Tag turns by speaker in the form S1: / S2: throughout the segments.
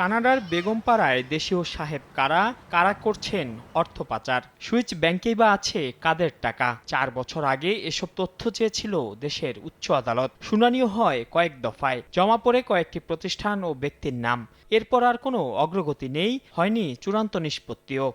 S1: কানাডার বেগমপাড়ায় দেশীয় সাহেব কারা? কারা করছেন অর্থ পাচার? সুইচ ব্যাংকেই বা আছে কাদের টাকা? চার বছর আগে এসব তথ্য চেয়েছিল দেশের উচ্চ আদালত। শুনানিও হয় কয়েক দফায়। জমা পড়ে কয়েকটি প্রতিষ্ঠান ও ব্যক্তির নাম। এরপর আর কোনো অগ্রগতি নেই, হয়নি চূড়ান্ত নিষ্পত্তিও।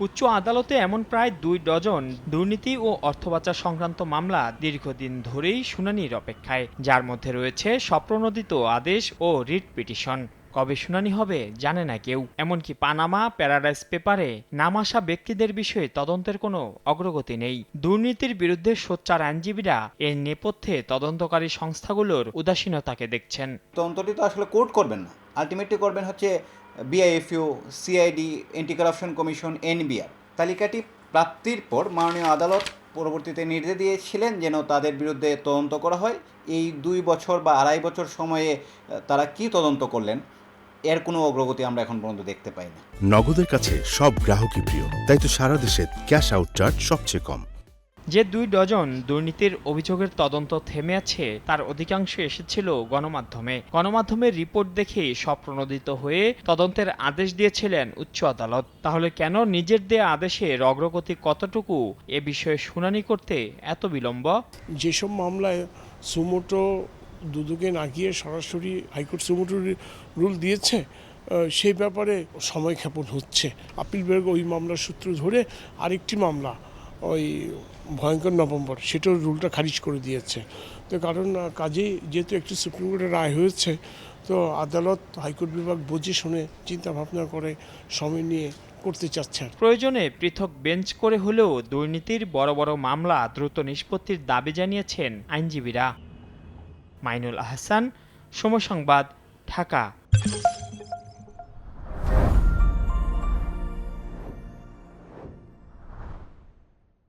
S1: উচ্চ আদালতে এমন প্রায় দুই ডজন দুর্নীতি ও অর্থ পাচার সংক্রান্ত মামলা দীর্ঘদিন ধরেই শুনানির অপেক্ষায়। যার মধ্যে রয়েছে স্বপ্রণোদিত আদেশ ও রিট পিটিশন। কবে শুনানি হবে জানে না কেউ। এমনকি পানামা, প্যারাডাইস পেপারে নাম আসা ব্যক্তিদের বিষয়ে তদন্তের কোনো অগ্রগতি নেই। দুর্নীতির বিরুদ্ধে সোচ্চার আইনজীবীরা এর নেপথ্যে তদন্তকারী সংস্থাগুলোর উদাসীনতাকে দেখছেন।
S2: তদন্তটি তো আসলে কোর্ট করবেন না। আলটিমেটলি করবেন হচ্ছে BIFU CID anti corruption commission NBR তালিকাটি প্রাপ্তির পর মাননীয় আদালত পরবর্তীতে নির্দেশ দিয়েছিলেন যেন তাদের বিরুদ্ধে তদন্ত করা হয়। এই দুই বছর বা আড়াই বছর সময়ে তারা কি তদন্ত করলেন? এর কোনো অগ্রগতি আমরা এখন পর্যন্ত দেখতে পাই না
S3: নগদের কাছে সব গ্রাহকই প্রিয় তাই তো সারা দেশে ক্যাশ আউট চার্জ সবচেয়ে কম।
S1: যে দুই ডজন দুর্নীতির অভিযোগের তদন্ত থেমে আছে তার অধিকাংশ এসেছিল গণমাধ্যমে। গণমাধ্যমের রিপোর্ট দেখে স্বপ্রণোদিত হয়ে তদন্তের আদেশ দিয়েছিলেন উচ্চ আদালত। তাহলে কেন নিজের দেয়া আদেশের অগ্রগতি কতটুকু এ বিষয়ে শুনানি করতে এত বিলম্ব?
S4: যেসব মামলায় সুমোটো দুদুকে না গিয়ে সরাসরি হাইকোর্ট সুমোটো রুল দিয়েছে সেই ব্যাপারে সময় ক্ষেপণ হচ্ছে। আপিল বিভাগ ওই মামলার সূত্র ধরে আরেকটি মামলা, ওই ভয়ঙ্কর নভেম্বর সেটাও রুলটা খারিজ করে দিয়েছে। তো কারণ কাজেই যেহেতু একটি সুপ্রিম কোর্টের রায় হয়েছে, তো আদালত হাইকোর্ট বিভাগ বুঝে শুনে চিন্তা ভাবনা করে সময় নিয়ে করতে চাচ্ছে আর কি।
S1: প্রয়োজনে পৃথক বেঞ্চ করে হলেও দুর্নীতির বড় বড় মামলা দ্রুত নিষ্পত্তির দাবি জানিয়েছেন আইনজীবীরা। মাইনুল আহসান সমসংবাদ ঢাকা।